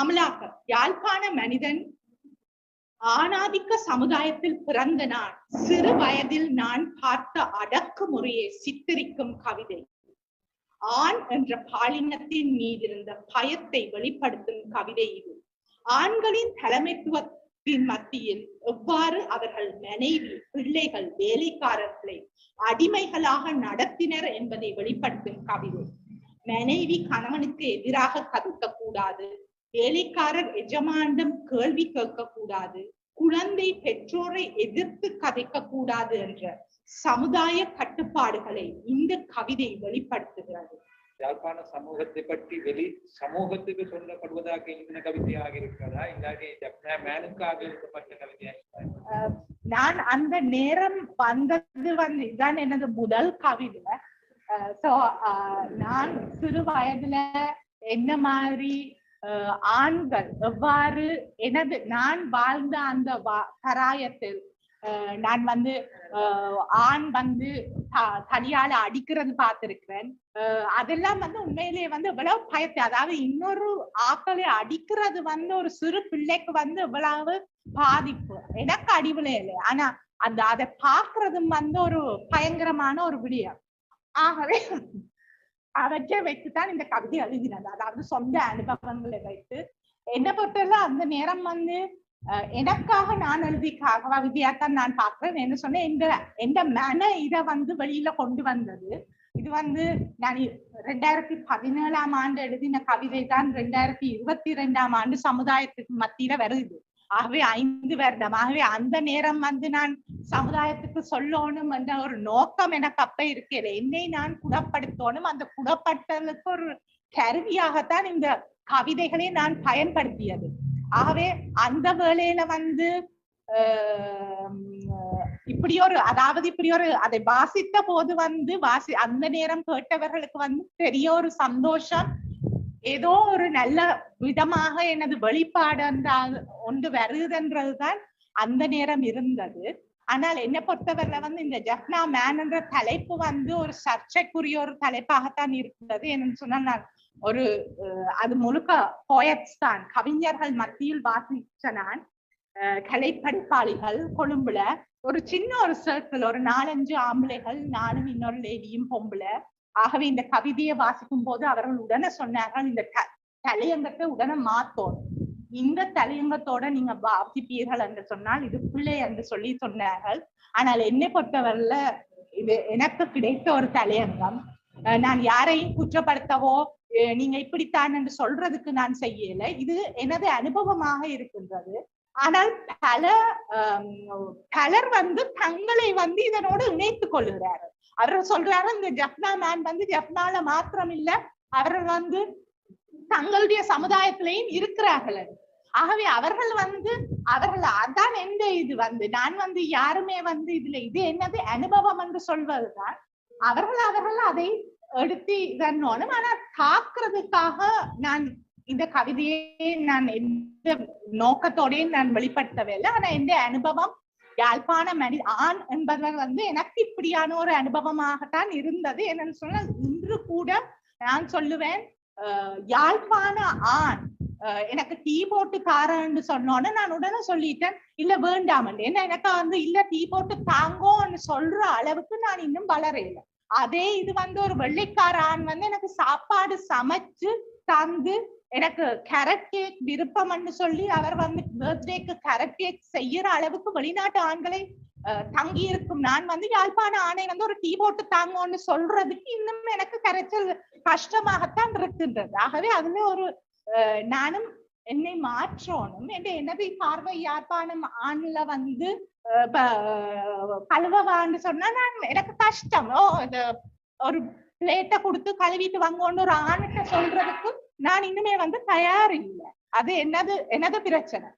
அமலாக்கம் யாழ்ப்பாண மனிதன் ஆணாதிக்க சமுதாயத்தில் பிறந்த நான் சிறு வயதில் நான் பார்த்த அடக்குமுறையை சித்தரிக்கும் கவிதை. ஆண் என்ற பாலினத்தின் மீதிருந்த பயத்தை வெளிப்படுத்தும் கவிதை இது. ஆண்களின் தலைமைத்துவத்தின் மத்தியில் எவ்வாறு அவர்கள் மனைவி பிள்ளைகள் வேலைக்காரர்களை அடிமைகளாக நடத்தினர் என்பதை வெளிப்படுத்தும் கவிதை. மனைவி கணவனுக்கு எதிராக கதுக்க கூடாது வேலைக்காரர் எஜமானிடம் கேள்வி கேட்க கூடாது குழந்தை பெற்றோரை எதிர்த்து கதைக்க கூடாது என்ற சமுதாய கட்டுப்பாடுகளை இந்த கவிதை வெளிப்படுத்துகிறது. யாழ்ப்பாண சமூகத்தை பற்றி வெளி சமூகத்துக்கு சொல்லப்படுவதாக எழுதின கவிதையாக இருக்கிறதா? இல்லாட்டி மேனுக்காக எழுதப்பட்ட கவிதையாக நான் அந்த நேரம் வந்தது வந்து இதுதான் எனது முதல் கவிதை. சோ நான் சிறு வயதுல என்ன மாதிரி ஆண்கள் எவ்வாறு எனது நான் வாழ்ந்த அந்த கராயத்தில் நான் வந்து ஆண் வந்து த- அடிக்கிறது பார்த்திருக்கிறேன். அதெல்லாம் வந்து உண்மையிலேயே வந்து இவ்வளவு பயத்தை அதாவது இன்னொரு ஆக்களை அடிக்கிறது வந்து ஒரு சிறு பிள்ளைக்கு வந்து இவ்வளவு பாதிப்பு. எனக்கு அடிவிலே இல்லை. ஆனா அந்த அதை பாக்குறதும் வந்து ஒரு பயங்கரமான ஒரு விடயம். ஆகவே அவற்றை வைத்துதான் இந்த கவிதை எழுதினது. அதாவது சொந்த அனுபவங்களை வைத்து. என்ன பொறுத்தவரை அந்த நேரம் வந்து எனக்காக நான் எழுதி கவிதையாத்தான் நான் பார்க்கிறேன் என்ன சொன்னேன் எந்த எந்த மன இதை வந்து வெளியில கொண்டு வந்தது. இது வந்து நான் ரெண்டாயிரத்தி பதினேழாம் ஆண்டு எழுதின கவிதை தான். ரெண்டாயிரத்தி இருபத்தி ரெண்டாம் ஆண்டு சமுதாயத்துக்கு மத்தியில வருது. ஆகவே ஐந்து வருடம். ஆகவே அந்த நேரம் வந்து நான் சமுதாயத்துக்கு சொல்லணும் என்ற ஒரு நோக்கம் எனக்கு அப்ப இருக்கல என்னை நான் குணப்படுத்தணும். அந்த குணப்படுத்தலுக்கு ஒரு கருவியாகத்தான் இந்த கவிதைகளை நான் பயன்படுத்தியது. ஆகவே அந்த வேளையில வந்து ஆஹ் இப்படி ஒரு அதாவது இப்படி ஒரு அதை வாசித்த போது வந்து வாசி அந்த நேரம் கேட்டவர்களுக்கு வந்து பெரிய ஒரு சந்தோஷம் ஏதோ ஒரு நல்ல விதமாக எனது வெளிப்பாடு அந்த ஒன்று வருதுன்றதுதான் அந்த நேரம் இருந்தது. ஆனால் என்ன பொறுத்தவரையில வந்து இந்த ஜப்னா மேன் என்ற தலைப்பு வந்து ஒரு சர்ச்சைக்குரிய ஒரு தலைப்பாகத்தான் இருந்தது. என்னன்னு சொன்னால் நான் ஒரு அது முழுக்க போயட்ஸ் தான். கவிஞர்கள் மத்தியில் வாசிச்ச நான் அஹ், கலைப்படைப்பாளிகள் கொழும்புல ஒரு சின்ன ஒரு சர்க்கிள் ஒரு நாலஞ்சு ஆம்பளைகள் நானும் இன்னொரு லேடியும் பொம்பளை ஆகவே இந்த கவிதையை வாசிக்கும் போது அவர்கள் உடனே சொன்னார்கள் இந்த தலையங்கத்தை உடனே மாத்தோம். இந்த தலையங்கத்தோட நீங்க வாசிப்பீர்கள் என்று சொன்னால் இது பிள்ளை என்று சொல்லி சொன்னார்கள். ஆனால் என்னை பொறுத்தவரையில இது எனக்கு கிடைத்த ஒரு தலையங்கம். அஹ் நான் யாரையும் குற்றப்படுத்தவோ அஹ் நீங்க இப்படித்தான் என்று சொல்றதுக்கு நான் செய்யல. இது எனது அனுபவமாக இருக்கின்றது. ஆனால் பல பலர் வந்து தங்களை வந்து இதனோடு இணைத்துக் கொள்கிறார்கள். அவர் சொல்றாரு இந்த ஜப்னா மேன் வந்து ஜப்னால மாத்திரம் இல்ல அவர்கள் வந்து தங்களுடைய சமுதாயத்திலையும் இருக்கிறார்கள். ஆகவே அவர்கள் வந்து அவர்கள் அதான் எந்த இது வந்து நான் வந்து யாருமே வந்து இதுல இது என்னது அனுபவம் என்று சொல்வதுதான். அவர்கள் அவர்கள் அதை எடுத்து இதன்னோனும் ஆனா தாக்குறதுக்காக நான் இந்த கவிதையை நான் எந்த நோக்கத்தோடயும் நான் வெளிப்படுத்தவே இல்லை ஆனா எந்த அனுபவம் யாழ்ப்பாண மனி ஆண் என்பவர் வந்து எனக்கு இப்படியான ஒரு அனுபவமாகத்தான் இருந்தது. என்னன்னு சொன்னால் இன்று கூட நான் சொல்லுவேன் யாழ்ப்பாண ஆண் எனக்கு டீ போட்டு தாரேன்னு சொன்னோன்னு நான் உடனே சொல்லிட்டேன். இல்ல வேண்டாம் ஏன்னா எனக்கு வந்து இல்ல டீ போட்டு தாங்கோன்னு சொல்ற அளவுக்கு நான் இன்னும் வளரையில அதே இது வந்து ஒரு வெள்ளைக்கார ஆண் வந்து எனக்கு சாப்பாடு சமைச்சு தந்து எனக்கு கேரட் கேக் விருப்பம்னு சொல்லி அவர் வந்து பர்த்டேக்கு கேரட் கேக் செய்யற அளவுக்கு வெளிநாட்டு ஆண்களை தங்கி இருக்கும். நான் வந்து யாழ்ப்பாண ஆணை வந்து ஒரு டீ போட்டு தாங்கன்னு சொல்றதுக்கு இன்னும் எனக்கு கரைச்சல் கஷ்டமாகத்தான் இருக்கின்றது. ஆகவே அதுல ஒரு நானும் என்னை மாற்றணும். என்ற எனது பார்வை யாழ்ப்பாணம் ஆண்ல வந்து கழுவவான்னு சொன்னா நான் எனக்கு கஷ்டம். ஓ இந்த ஒரு பிளேட்டை கொடுத்து கழுவிட்டு வாங்கன்னு ஒரு ஆணுகிட்ட சொல்றதுக்கும் நான் இன்னுமே வந்து தயார் இல்லை. அது என்னது என்னது பிரச்சனை?